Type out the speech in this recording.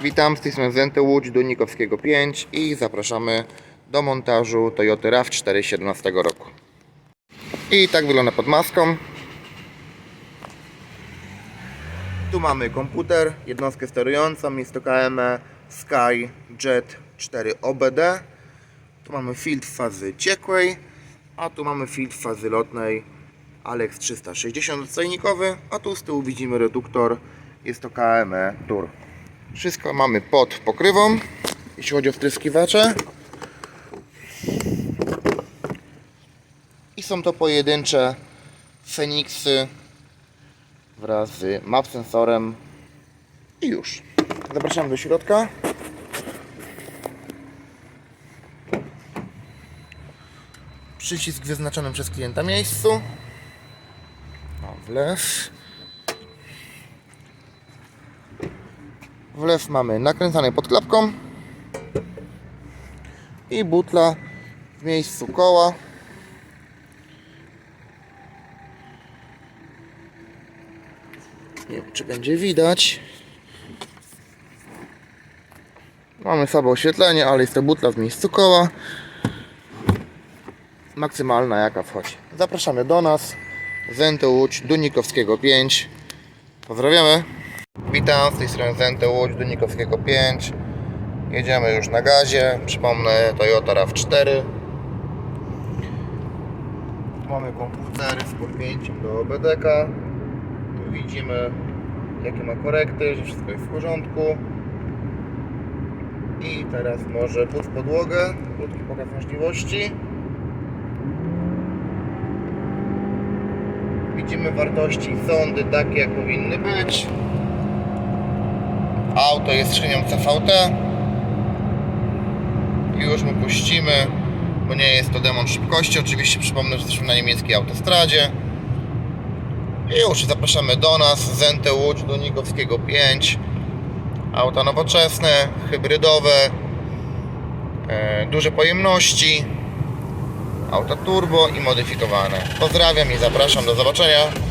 Witam z tej strony Zenty Łódź do Nikowskiego 5 i zapraszamy do montażu Toyota RAV4 17 roku. I tak wygląda pod maską. Tu mamy komputer, jednostkę sterującą, jest to KM Sky Jet 4 OBD. Tu mamy filtr fazy ciekłej, a tu mamy filtr fazy lotnej Alex 360 odstojnikowy, a tu z tyłu widzimy reduktor, jest to KME Tour. Wszystko mamy pod pokrywą, jeśli chodzi o wtryskiwacze. I są to pojedyncze Feniksy wraz z map sensorem i już. Zapraszam do środka. Przycisk wyznaczonym przez klienta miejscu. O, wlew. Wlew mamy nakręcany pod klapką i butla w miejscu koła. Nie wiem, czy będzie widać. Mamy słabe oświetlenie, ale jest to butla w miejscu koła. Maksymalna jaka wchodzi. Zapraszamy do nas. Zenty Łódź, Dunikowskiego 5. Pozdrawiamy. Witam, z tej strony Zenty Łódź, Dunikowskiego 5. Jedziemy już na gazie. Przypomnę, Toyota RAV4. Mamy komputer z podpięciem do OBD-ka. Tu widzimy jakie ma korekty, że wszystko jest w porządku. I teraz może pod podłogę, krótki pokaz możliwości. Widzimy wartości sondy takie jak powinny być. Auto jest szynią CVT. Już mu puścimy, bo nie jest to demon szybkości. Oczywiście przypomnę, że jesteśmy na niemieckiej autostradzie. I już zapraszamy do nas, Zentę Łódź do Nikowskiego 5. Auta nowoczesne, hybrydowe, e, duże pojemności, auta turbo i modyfikowane. Pozdrawiam i zapraszam do zobaczenia.